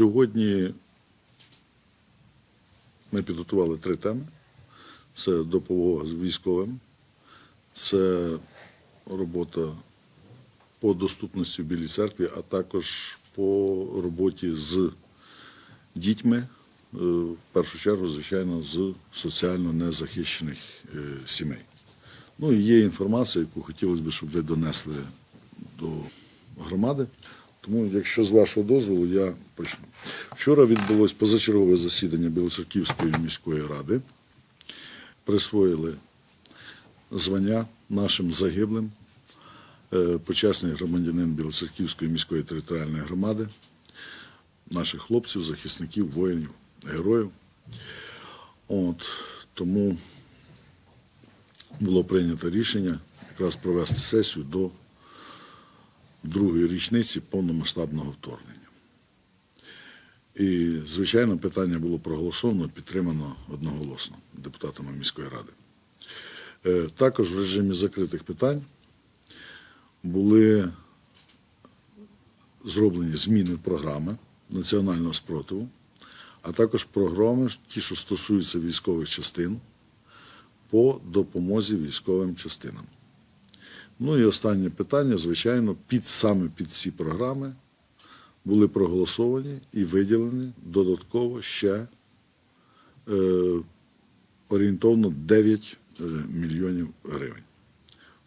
Сьогодні ми підготували три теми. Це допомога з військовим, це робота по доступності в Білій церкві, а також по роботі з дітьми, е, в першу чергу, звичайно, з соціально незахищених е, сімей. Ну і є інформація, яку хотілося б, щоб ви донесли до громади. Тому, якщо з вашого дозволу, я почну. Вчора відбулось позачергове засідання Білоцерківської міської ради. Присвоїли звання нашим загиблим, е, почесний громадянин Білоцерківської міської територіальної громади, наших хлопців, захисників, воїнів, героїв. От, тому було прийнято рішення якраз провести сесію до другої річниці повномасштабного вторгнення. І, звичайно, питання було проголосовано, підтримано одноголосно депутатами міської ради. Е, Також в режимі закритих питань були зроблені зміни програми національного спротиву, а також програми, ті, що стосуються військових частин, по допомозі військовим частинам. Ну і останнє питання, звичайно, під саме під ці програми були проголосовані і виділені додатково ще е, орієнтовно 9 е, мільйонів гривень.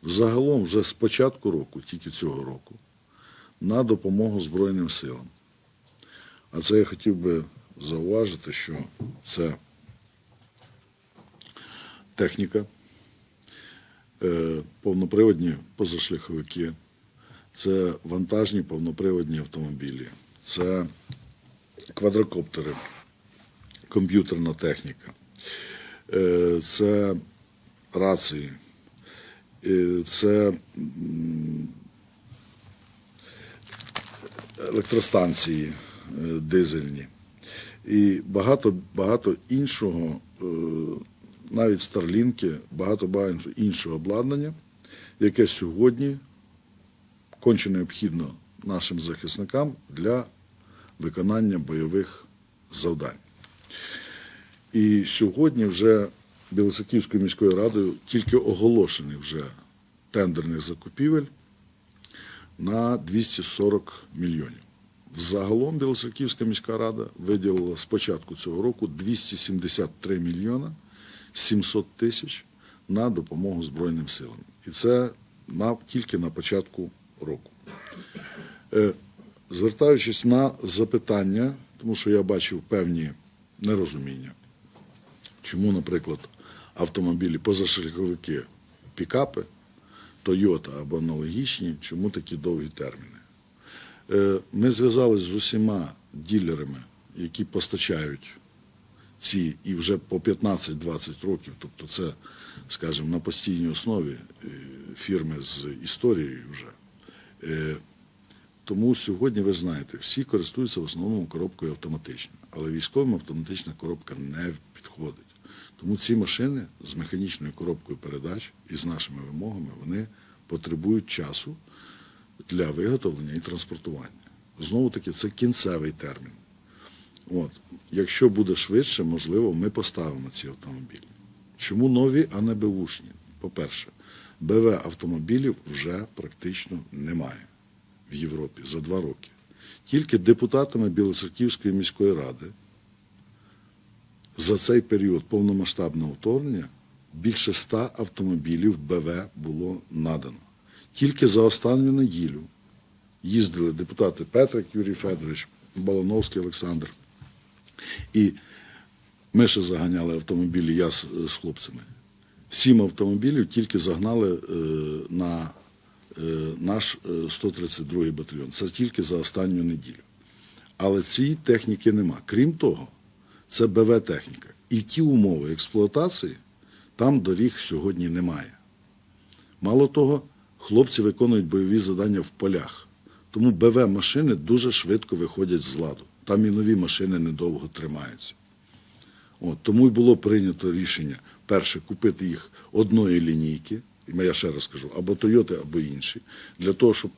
Загалом вже з початку року, тільки цього року, на допомогу Збройним силам. А це я хотів би зауважити, що це техніка, повноприводні позашляховики, це вантажні повноприводні автомобілі, це квадрокоптери, комп'ютерна техніка, е, це рації, е, це електростанції е, дизельні. І багато багато іншого, е, навіть старлінки, багато іншого обладнання, яке сьогодні конче необхідно нашим захисникам для виконання бойових завдань. І сьогодні вже Білоцерківською міською радою тільки оголошений вже тендерних закупівель на 240 мільйонів. Взагалом Білоцерківська міська рада виділила з початку цього року 273 мільйона 700 тисяч на допомогу Збройним силам. І це на, тільки на початку року. Е, Звертаючись на запитання, тому що я бачив певні нерозуміння, чому, наприклад, автомобілі позашляховики, пікапи, Тойота або аналогічні, чому такі довгі терміни. Е, Ми зв'язалися з усіма ділерами, які постачають ці і вже по 15-20 років, тобто це, скажімо, на постійній основі е, фірми з історією вже. Е, Тому сьогодні ви знаєте, всі користуються в основному коробкою автоматичною, але військовим автоматична коробка не підходить. Тому ці машини з механічною коробкою передач і з нашими вимогами вони потребують часу для виготовлення і транспортування. Знову таки, це кінцевий термін. От. Якщо буде швидше, можливо, ми поставимо ці автомобілі. Чому нові, а не беушні? По-перше, БВ автомобілів вже практично немає в Європі за два роки. Тільки депутатами Білоцерківської міської ради за цей період повномасштабного вторгнення більше ста автомобілів БВ було надано. Тільки за останню неділю їздили депутати Петрик Юрій Федорович, Балановський Олександр. І ми ще заганяли автомобілі, я з, з хлопцями. Сім автомобілів тільки загнали е, на е, наш е, 132-й батальйон. Це тільки за останню неділю. Але цієї техніки нема. Крім того, це БВ-техніка. І ті умови експлуатації там доріг сьогодні немає. Мало того, хлопці виконують бойові завдання в полях. Тому БВ-машини дуже швидко виходять з ладу. Там і нові машини недовго тримаються. От, тому й було прийнято рішення перше купити їх одної лінійки, і я ще раз кажу, або Тойоти, або інші, для того, щоб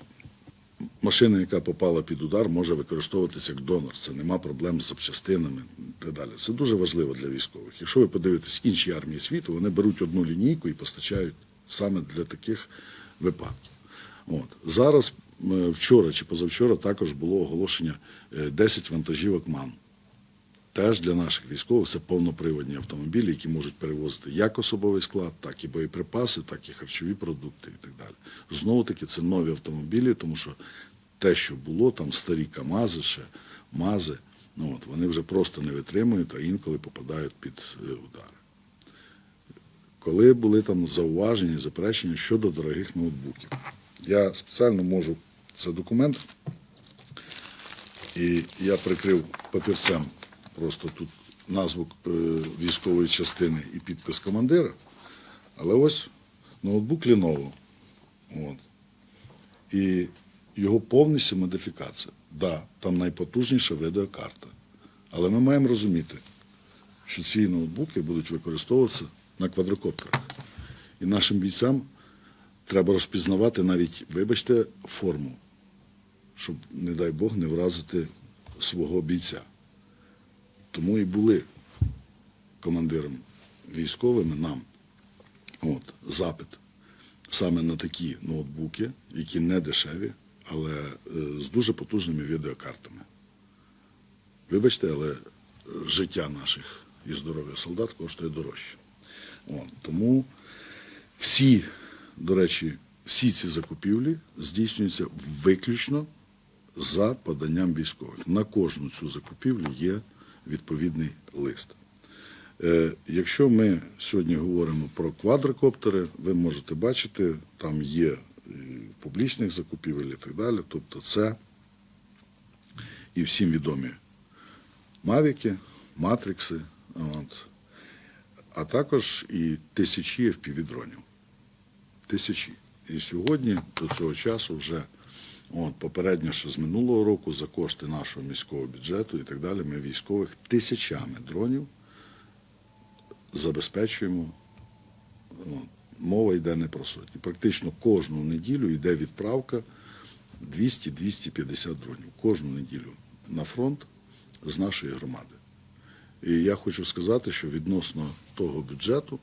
машина, яка попала під удар, може використовуватися як донор. Це нема проблем з запчастинами і так далі. Це дуже важливо для військових. Якщо ви подивитесь інші армії світу, вони беруть одну лінійку і постачають саме для таких випадків. От. Зараз, вчора чи позавчора, також було оголошення е, 10 вантажівок МАН. Теж для наших військових це повноприводні автомобілі, які можуть перевозити як особовий склад, так і боєприпаси, так і харчові продукти і так далі. Знову таки, це нові автомобілі, тому що те, що було, там старі КАМАЗи ще, МАЗи, ну от, вони вже просто не витримують, а інколи попадають під е, удари. Коли були там зауваження, заперечення щодо дорогих ноутбуків, я спеціально можу це документ, і я прикрив папірцем просто тут назву е, військової частини і підпис командира. Але ось ноутбук Lenovo. От. І його повністю модифікація. Да, там найпотужніша відеокарта. Але ми маємо розуміти, що ці ноутбуки будуть використовуватися на квадрокоптерах. І нашим бійцям треба розпізнавати навіть, вибачте, форму, щоб, не дай Бог, не вразити свого бійця. Тому і були командиром військовими нам от, запит саме на такі ноутбуки, які не дешеві, але е, з дуже потужними відеокартами. Вибачте, але життя наших і здоров'я солдат коштує дорожче. От, тому всі, до речі, всі ці закупівлі здійснюються виключно за поданням військових. На кожну цю закупівлю є відповідний лист. Е, Якщо ми сьогодні говоримо про квадрокоптери, ви можете бачити, там є публічних закупівель і так далі. Тобто це і всім відомі мавіки, матрикси, а також і тисячі FPV-дронів. Тисячі. І сьогодні до цього часу вже от, попередньо, що з минулого року за кошти нашого міського бюджету і так далі, ми військових тисячами дронів забезпечуємо. От, мова йде не про сотні. Практично кожну неділю йде відправка 200-250 дронів. Кожну неділю на фронт з нашої громади. І я хочу сказати, що відносно того бюджету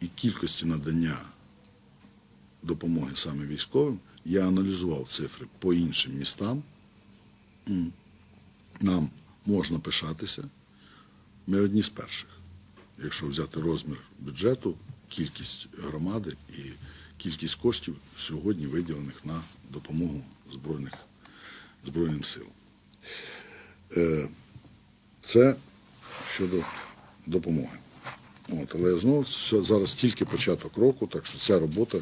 і кількості надання допомоги саме військовим, я аналізував цифри по іншим містам. Нам можна пишатися. Ми одні з перших. Якщо взяти розмір бюджету, кількість громади і кількість коштів сьогодні виділених на допомогу Збройних, Збройним силам. Е, Це щодо допомоги. От, але знову зараз тільки початок року, так що ця робота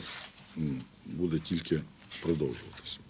буде тільки продовжуватися.